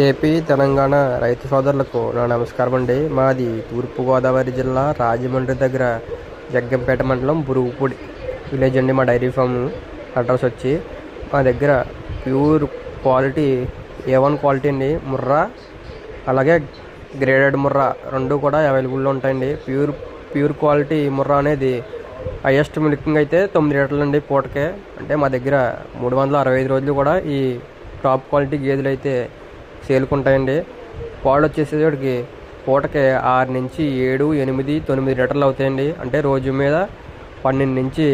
AP Telangana రైతు సోదరులకు నా నమస్కారం అండి. మాది తూర్పుగోదావరి జిల్లా రాజమండ్రి దగ్గర జగ్గంపేట మండలం బురుగుపూడి విలేజ్ అండి మా డైరీ ఫామ్ అడ్రస్ వచ్చి. మా దగ్గర pure quality A one quality అండి. ముర్రా అలాగే గ్రేడెడ్ ముర్రా రెండు కూడా అవైలబుల్లో ఉంటాయండి. ప్యూర్ ప్యూర్ క్వాలిటీ ముర్రా అనేది హైయెస్ట్ మిల్కింగ్ అయితే తొమ్మిది లీటర్లు అండి పూటకే. అంటే మా దగ్గర మూడు వందల అరవై ఐదు రోజులు కూడా ఈ టాప్ క్వాలిటీ గేదెలు అయితే చేలుకుంటాయండి పాలు వచ్చేసేటికి పూటకి ఆరు నుంచి ఏడు ఎనిమిది తొమ్మిది లీటర్లు అవుతాయండి. అంటే రోజు మీద పన్నెండు నుంచి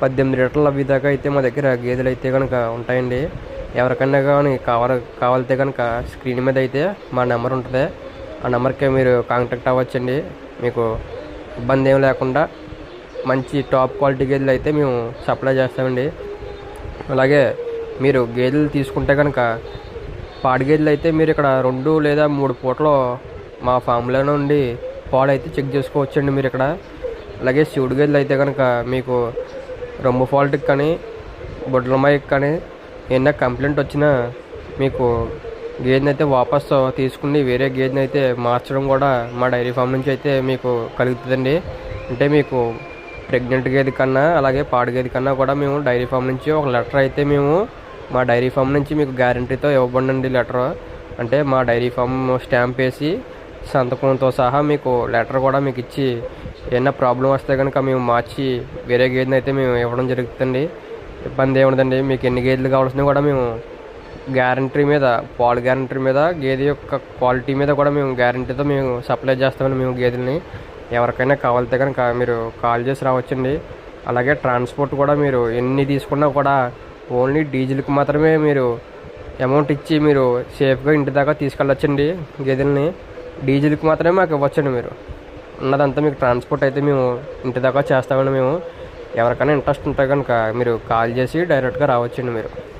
పద్దెనిమిది లీటర్లు అవి దాకా అయితే మా దగ్గర గేదెలు అయితే కనుక ఉంటాయండి. ఎవరికైనా కానీ కావాలి కావాలితే కనుక స్క్రీన్ మీద అయితే మా నెంబర్ ఉంటుంది. ఆ నెంబర్కి మీరు కాంటాక్ట్ అవ్వచ్చండి. మీకు ఇబ్బంది ఏం లేకుండా మంచి టాప్ క్వాలిటీ గేదెలు అయితే మేము సప్లై చేస్తామండి. అలాగే మీరు గేదెలు తీసుకుంటే కనుక పాడి గేదెలు అయితే మీరు ఇక్కడ రెండు లేదా మూడు పూటలు మా ఫామ్లో నుండి పాలు అయితే చెక్ చేసుకోవచ్చండి మీరు ఇక్కడ అలాగే శివుడు గేదెలు అయితే కనుక మీకు రొమ్ము ఫాల్ట్కి కానీ బొడ్లమాయికి కానీ ఏదైనా కంప్లైంట్ వచ్చినా మీకు గేదెని అయితే వాపసు తీసుకుని వేరే గేదెని అయితే మార్చడం కూడా మా డైరీ ఫామ్ నుంచి అయితే మీకు కలుగుతుందండి. అంటే మీకు ప్రెగ్నెంట్ గేదె కన్నా అలాగే పాడు గేదె కన్నా కూడా మేము డైరీ ఫామ్ నుంచి ఒక లెటర్ అయితే మేము మా డైరీ ఫామ్ నుంచి మీకు గ్యారంటీతో ఇవ్వబడండి లెటర్. అంటే మా డైరీ ఫామ్ స్టాంప్ వేసి సంతకంతో సహా మీకు లెటర్ కూడా మీకు ఇచ్చి ఏమైనా ప్రాబ్లం వస్తే కనుక మేము మార్చి వేరే గేదెని అయితే మేము ఇవ్వడం జరుగుతుంది ఇబ్బంది ఏముండదండి. మీకు ఎన్ని గేదెలు కావాల్సినా కూడా మేము గ్యారంటీ మీద పాలు గ్యారంటీ మీద గేదె యొక్క క్వాలిటీ మీద కూడా మేము గ్యారంటీతో మేము సప్లై చేస్తామండి మేము గేదెల్ని. ఎవరికైనా కావాలితే కనుక మీరు కాల్ చేసి రావచ్చండి. అలాగే ట్రాన్స్పోర్ట్ కూడా మీరు ఎన్ని తీసుకున్నా కూడా ఓన్లీ డీజిల్కి మాత్రమే మీరు అమౌంట్ ఇచ్చి మీరు సేఫ్గా ఇంటి దాకా తీసుకెళ్ళొచ్చండి గేదెల్ని. డీజిల్కి మాత్రమే మాకు ఇవ్వచ్చండి మీరు. ఉన్నదంతా మీకు ట్రాన్స్పోర్ట్ అయితే మేము ఇంటి దాకా చేస్తామండి మేము. ఎవరికైనా ఇంట్రెస్ట్ ఉంటే కనుక మీరు కాల్ చేసి డైరెక్ట్గా రావచ్చండి మీరు.